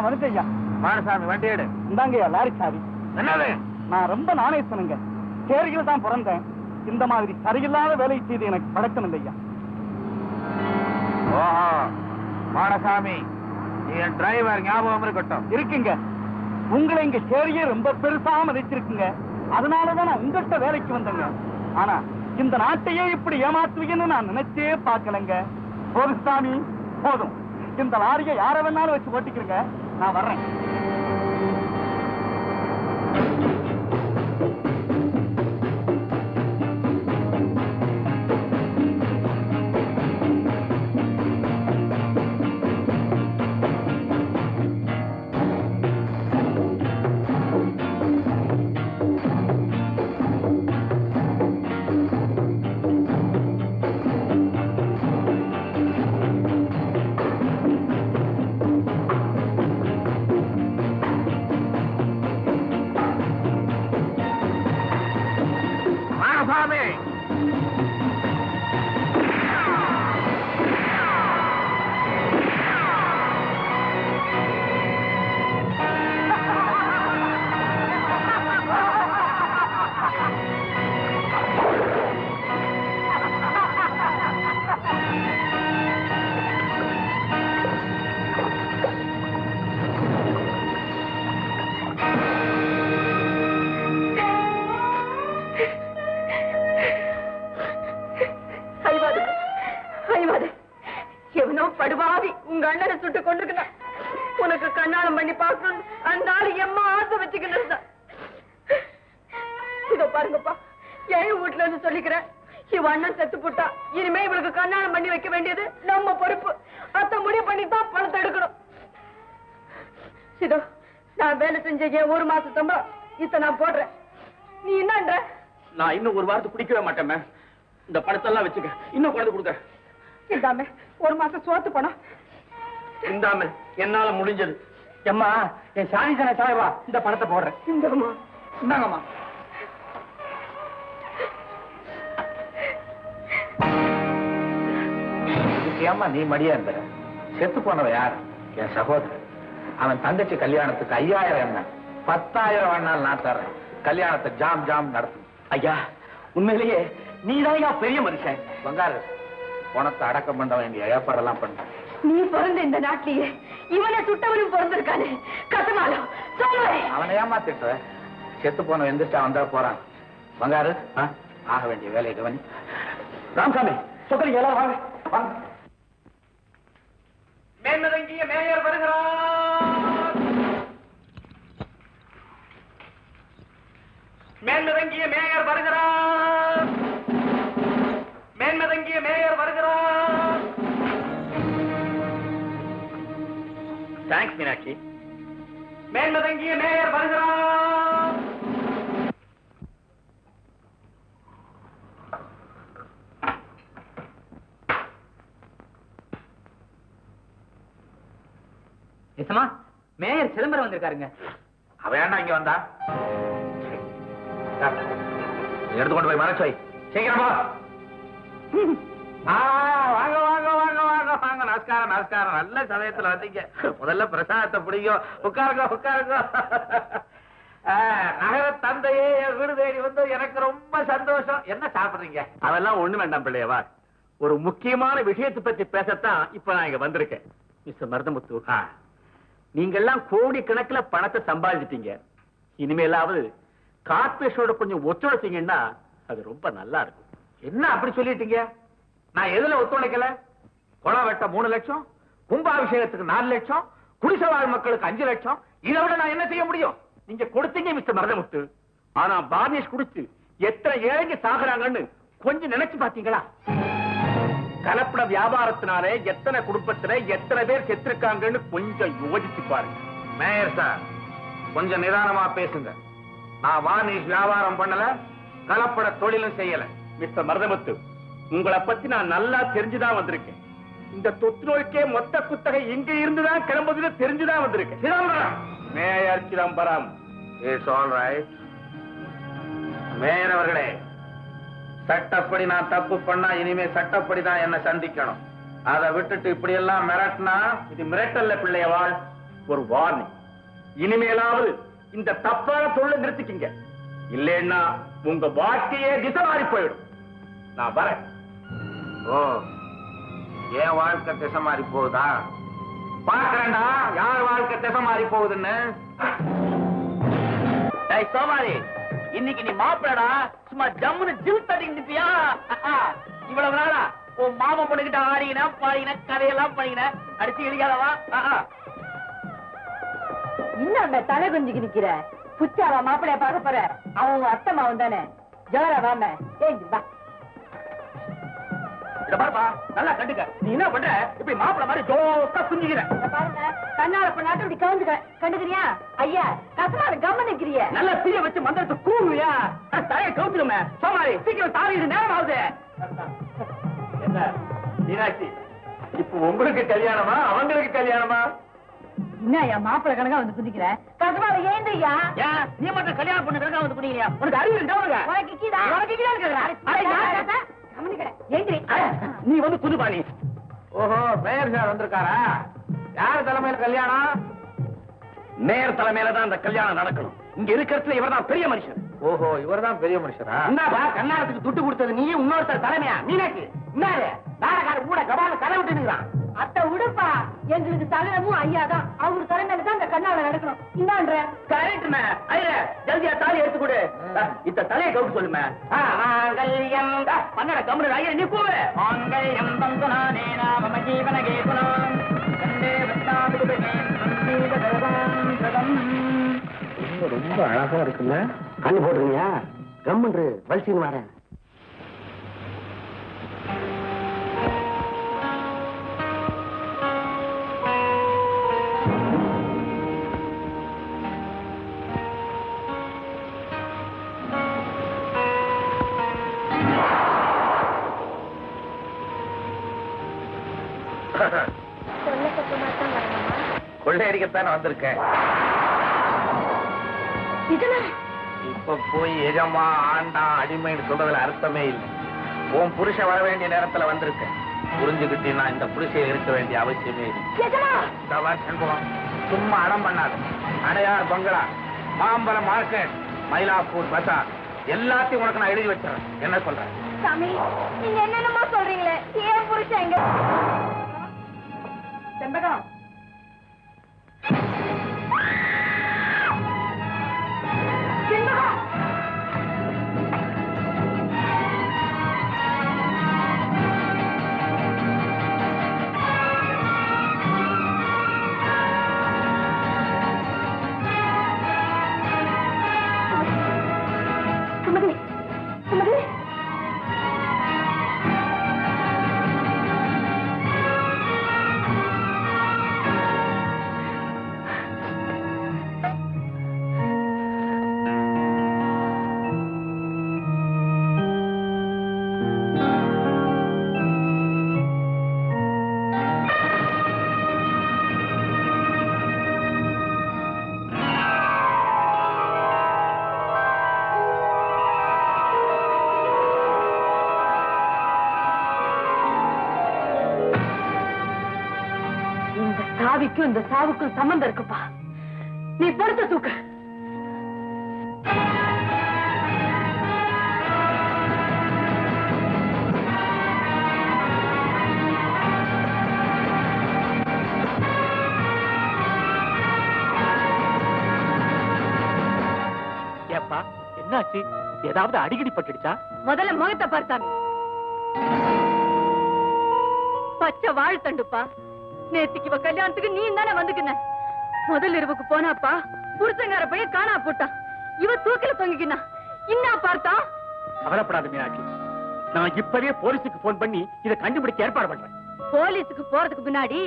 நான் வந்துட்டேன் ஐயா. மாடசாமி வண்டி எடு. இந்தாங்க லாரி சாவி. என்னது? நான் ரொம்ப நாணயத்தனுங்க சேரியில் தான் பிறந்தேன். இந்த மாதிரி சரியில்லாத வேலை செய்து எனக்கு பழக்கம் இல்லையா ஓஹோ. மாடசாமி என் டிரைவர் ஞாபகம் இருக்கட்டும். இருக்குங்க. உங்களை இங்க சேரியே ரொம்ப பெருசா மதிச்சிருக்குங்க. அதனாலதான் நான் உங்கள்கிட்ட வேலைக்கு வந்தேங்க. ஆனா இந்த நாட்டையே இப்படி ஏமாத்துவீங்கன்னு நான் நினைச்சே பார்க்கலங்க. போதும் சாமி போதும். இந்த லாரியை யார வேணாலும் வச்சு ஓட்டிக்கிறங்க. நான் வர்றேன். உங்க அண்ணனை சுட்டு கொண்டிருக்கிறான் உனக்கு கண்ணாலம் பண்ணி பார்க்கணும் அந்த ஆளு எம்மா ஆசை இருந்தா இதோ பாருங்கப்பா ஏழு வீட்டுல இருந்து சொல்லிக்கிறேன். இவ அண்ணன் செத்து போட்டா இனிமே இவளுக்கு கண்ணாலம் பண்ணி வைக்க வேண்டியது நம்ம பொறுப்பு. அத்த முடிவு பண்ணி தான் பணத்தை எடுக்கணும். இதோ நான் வேலை செஞ்ச என் ஒரு மாச சம்பளம் இத்த நான் போடுறேன். நீ என்னன்ற? நான் இன்னும் ஒரு வாரத்துக்கு குடிக்கவே மாட்டேன் இந்த படத்தெல்லாம் வச்சுக்க. இன்னும் குழந்தை கொடுக்க. இந்தாமே ஒரு மாசம் சோத்து பணம். இந்தாம என்னால முடிஞ்சது. எம்மா என் சாணி தானே சாயவா இந்த படத்தை போடுறேன். இந்தம்மா இந்தாங்கம்மா. ஏம்மா நீ மடியா இருந்த? செத்து போனவ யார்? என் சகோதரன். அவன் தங்கச்சி கல்யாணத்துக்கு ஐயாயிரம் என்ன? பத்தாயிரம் வேணாலும் நான் தர்றேன். கல்யாணத்தை ஜாம் ஜாம் நடத்தும். ஐயா உண்மையிலேயே நீதான் பெரிய மனுஷன்? பங்காரு பணத்தை அடக்கம் பண்ண வேண்டிய ஏற்பாடெல்லாம் பண்ண. நீ பிறந்த இந்த நாட்டிலேயே இவனை சுட்டவனும் பிறந்திருக்கானே. கசமாலம் அவனை ஏமாத்திட்டு செத்து போன எந்திரிச்சா வந்தா போறான். பங்காரு ஆக வேண்டிய வேலையை கவனி. ராமசாமி சொக்கரி எல்லாரும் வாங்க. வாங்க. மேன்மதங்கிய மேயர் வருகிறார். மேன்மதங்கிய மேயர் வருகிறார். தேங்க்ஸ் மீனாட்சி மேன்மதங்கிய மேயர் வருகிறார். எசமா மேயர் சிதம்பரம் வந்திருக்காருங்க. அவன் ஏன்டா இங்க வந்தா? எடுத்து கொண்டு போய் மறைச்சு சீக்கிரமா வாங்க வாங்க. நமஸ்காரம் நமஸ்காரம் நல்ல சமயத்துல வந்தீங்க. முதல்ல பிரசாதத்தை பிடிக்கும் உட்காருங்க உட்காருங்க. நகர தந்தையே வீடு தேடி வந்து எனக்கு ரொம்ப சந்தோஷம். என்ன சாப்பிடுறீங்க? அதெல்லாம் ஒண்ணு வேண்டாம் பிள்ளையவா ஒரு முக்கியமான விஷயத்தை பத்தி பேசத்தான் இப்ப நான் இங்க வந்திருக்கேன். மிஸ்டர் மருதமுத்து நீங்க எல்லாம் கோடி கணக்குல பணத்தை சம்பாதிச்சிட்டீங்க. இனிமேலாவது கார்பரேஷனோட கொஞ்சம் ஒத்துழைச்சீங்கன்னா அது ரொம்ப நல்லா இருக்கும். என்ன அப்படி சொல்லிட்டீங்க? நான் எதுல ஒத்துழைக்கல? குளம் வெட்ட மூணு லட்சம் கும்பாபிஷேகத்துக்கு நாலு லட்சம் குடிசவாழ் மக்களுக்கு அஞ்சு லட்சம். இதை விட நான் என்ன செய்ய முடியும்? நீங்க கொடுத்தீங்க மிஸ்டர் மரதமுத்து. ஆனா பானிஷ் குடிச்சு எத்தனை ஏழைங்க சாகுறாங்கன்னு கொஞ்சம் நினைச்சு பாத்தீங்களா கலப்பட வியாபாரத்தினாலே எத்தனை குடும்பத்துல எத்தனை பேர் செத்துருக்காங்கன்னு கொஞ்சம் யோசிச்சு பாருங்க. மேயர் சார் கொஞ்சம் நிதானமா பேசுங்க. நான் வானிஷ் வியாபாரம் பண்ணல கலப்பட தொழிலும் செய்யல. மிஸ்டர் மருதமுத்து உங்களை பத்தி நான் நல்லா தெரிஞ்சுதான் வந்திருக்கேன். இந்த தொத்து நோய்க்கே மொத்த குத்தகை இங்க இருந்துதான் கிளம்புதுன்னு தெரிஞ்சுதான் வந்திருக்கேன். Chidambaram! Mayor Chidambaram. It's all right mayor அவர்களே சட்டப்படி நான் தப்பு பண்ணா இனிமே சட்டப்படி தான் என்ன சந்திக்கணும். அதை விட்டுட்டு இப்படி எல்லாம் மிரட்டினா இது மிரட்டல்ல பிள்ளையவாள் ஒரு வார்னிங் இனிமேலாவது இந்த தப்பான தொழிலை நிறுத்திக்கிங்க. இல்லைன்னா உங்க வாழ்க்கையே திசை மாறி போயிடும். நான் வரேன். ஓ என் வாழ்க்கை திசை மாறி போகுதா? பாக்குறேன்டா யார் வாழ்க்கை திசை மாறி போகுதுன்னு? சோமாரி இன்னைக்கு நீ மாப்பிளடா சும்மா ஜம்முன்னு ஜில் தட்டிக்கிட்டியா இவ்வளவு நாளா உன் மாமா பொண்ணுகிட்ட ஆடின பாடின கதையெல்லாம் பண்ணின அடிச்சு இடிக்காதவா இன்னும் அந்த தலை குஞ்சுக்கு நிக்கிற? புச்சாவா மாப்பிளைய பார்க்க போற? அவன் உங்க அத்தை மாவன் தானே. ஜோரா வாம ஏஞ்சி வா. இத பாருப்பா நல்லா கண்டுக்க. நீ என்ன பண்ற? இப்படி மாப்பிள மாதிரி ஜோக்கா குஞ்சுகிற இத பாருங்க கண்ணால பண்ணாட்டு இப்படி கவுந்துக்க கண்டுக்கிறியா? ஐயா கசமால கம்ம நிக்கிறிய நல்ல தீய வச்சு மந்திரத்தை கூவியா தலையை கவுத்துக்கமே சோமாரி சீக்கிரம் தாவி இது நேரம் ஆகுது. என்ன மீனாட்சி இப்போ உங்களுக்கு கல்யாணமா? அவங்களுக்கு கல்யாணமா? என்ன என் மாப்பிளை கணக்கா வந்து குதிக்கிற? கசமால ஏந்திரியா ஏன் நீ மட்டும் கல்யாணம் பண்ணி கிடக்கா வந்து குடிக்கிறியா உனக்கு அறிவு இருக்கா உனக்கு? உனக்கு கீதா. உனக்கு கீழே இருக்கிறா? நீ வந்து புதுப்பா நீ. ஓஹோ மேயர் சார் வந்திருக்காரா? யார் தலைமையில் கல்யாணம்? நேர் தலைமையில தான் இந்த கல்யாணம் நடக்கணும். இங்க இருக்கிறதுல இவர்தான் பெரிய மனுஷன். ஓஹோ இவர்தான் பெரிய மனுஷரா? என்னப்பா கல்யாணத்துக்கு துட்டு கொடுத்தது நீ இன்னொருத்தர் தலைமையா? மீனாட்சி என்னது நாடகார கூட கபால கதை விட்டுக்கிறான் அத்தை உடுப்பா எங்களுக்கு சகலமும் ஐயா தான் அவர் தலைமையில தான் கண்ணால நடக்கணும். இன்னான்ற கரெக்ட்மே ஐயா ஜல்தியா தாலி எடுத்து கொடு. இத்த தலையை கவுட்டு சொல்லுமே மாங்கல்யம். பன்னட கம்முனு ஐயா நீ கூவு. மாங்கல்யம் நானே நாம ஜீவன சதம் ரொம்ப அழகா இருக்குல்ல? கண்ணு போடுறீங்க கம்முன்று வலிச்சின்னு வரேன். கொள்ளையடிக்கத்தானே வந்திருக்கேன். இப்ப போய் எஜமா ஆண்டா அடிமைன்னு சொல்றதுல அர்த்தமே இல்லை. உன் புருஷன் வர வேண்டிய நேரத்துல வந்திருக்கேன். புரிஞ்சுக்கிட்டீங்கன்னா இந்த புருஷன் இருக்க வேண்டிய அவசியமே இல்லை. சும்மா அடம் பண்ணாது. அடையார் பங்களா மாம்பழம் மார்க்கெட் மயிலாப்பூர் பசார் எல்லாத்தையும் உனக்கு நான் எழுதி வச்சிடறேன். என்ன சொல்றேன் சாமி நீங்க என்னென்னமோ சொல்றீங்களே. ஏன் புருஷன் எங்க చెంబగా இந்த சாவிக்கும் இந்த சாவுக்கும் சம்பந்தம் இருக்குப்பா. நீ படுத்த தூக்க. ஏப்பா என்னாச்சு? ஏதாவது அடிக்கடி பட்டுடுச்சா? முதல்ல முகத்தை பார்த்தாங்க. பச்சை வாழ்த்தண்டுப்பா நேத்திக்கு இவ கல்யாணத்துக்கு நீ தானே வந்துக்கின? முதல் இரவுக்கு போனாப்பா புருஷங்கார பையன் காணா போட்டான் இவ தூக்கில தொங்கிக்கினா. இன்னா பார்த்தா? கவலைப்படாத மீனாட்சி. நான் இப்பவே போலீஸுக்கு போன் பண்ணி இதை கண்டுபிடிக்க ஏற்பாடு பண்றேன். போலீஸுக்கு போறதுக்கு முன்னாடி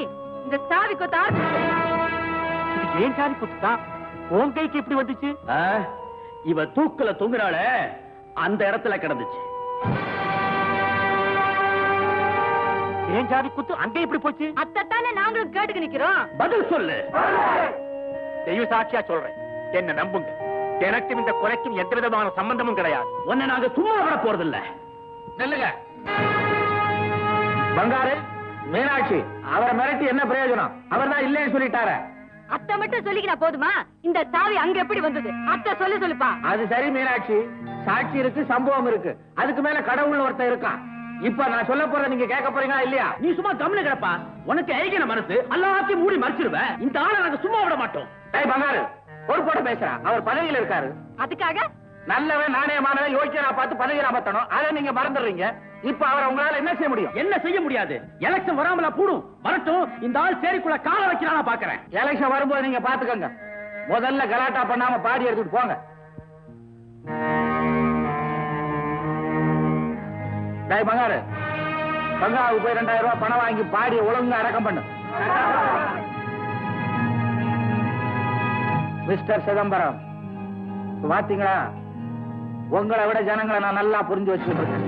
இந்த சாவி கொத்த? ஆரம்பிச்சு இது ஏன் சாரி குத்துதான் உன் கைக்கு எப்படி வந்துச்சு? இவ தூக்குல தொங்குனால அந்த இடத்துல கிடந்துச்சு. ஏன் சாவி குத்து? அங்க எப்படி போச்சு? அத்தைத்தானே நாங்களும் கேட்டுக்கு நிக்கிறோம். பதில் சொல்லு. தெய்வ சாட்சியா சொல்றேன். என்ன நம்புங்க. எனக்கும் இந்த கொலைக்கும் எந்த விதமான சம்பந்தமும் கிடையாது. உன்னை நாங்க சும்மா விட போறதில்ல. நில்லுங்க. பங்காரு மீனாட்சி அவரை மிரட்டி என்ன பிரயோஜனம்? அவர் தான் இல்லைன்னு சொல்லிட்டார. அத்தை மட்டும் சொல்லிக்கினா போதுமா? இந்த சாவி அங்க எப்படி வந்தது? அத்தை சொல்லு சொல்லுப்பா. அது சரி மீனாட்சி. சாட்சி இருக்கு சம்பவம் இருக்கு. அதுக்கு மேல கடவுள் ஒருத்தன் இருக்கான். இப்ப நான் சொல்ல போறத நீங்க கேட்க போறீங்களா இல்லையா? நீ சும்மா கம்னு கிடப்பா. உனக்கு ஐக்கிய மனசு. எல்லாத்தையும் மூடி மறைச்சிருவ. இந்த ஆளை நாங்க சும்மா விட மாட்டோம். டேய் பங்காரு பொறுப்போட பேசுறான் அவர் பதவியில இருக்காரு. அதுக்காக? நல்லவன் நாணயமானவன் யோக்கியனா பார்த்து பதவியில் அமர்த்தணும் அதை நீங்க மறந்துடுறீங்க. இப்ப அவரை உங்களால என்ன செய்ய முடியும்? என்ன செய்ய முடியாது. எலெக்ஷன் வராமலா கூடும். வரட்டும் இந்த ஆள் சேரிக்குள்ள கால வைக்கிறானா பாக்குறேன். எலெக்ஷன் வரும்போது நீங்க பாத்துக்கோங்க முதல்ல கலாட்டா பண்ணாம பாடி எடுத்துட்டு போங்க. டேய் பங்காரு. பங்காவுக்கு போய் ரெண்டாயிரம் ரூபாய் பணம் வாங்கி பாடி ஒழுங்கா அடக்கம் பண்ணு. மிஸ்டர் சிதம்பரம் இப்ப பாத்தீங்களா உங்களை விட ஜனங்களை நான் நல்லா புரிஞ்சு வச்சுட்டு இருக்கேன்.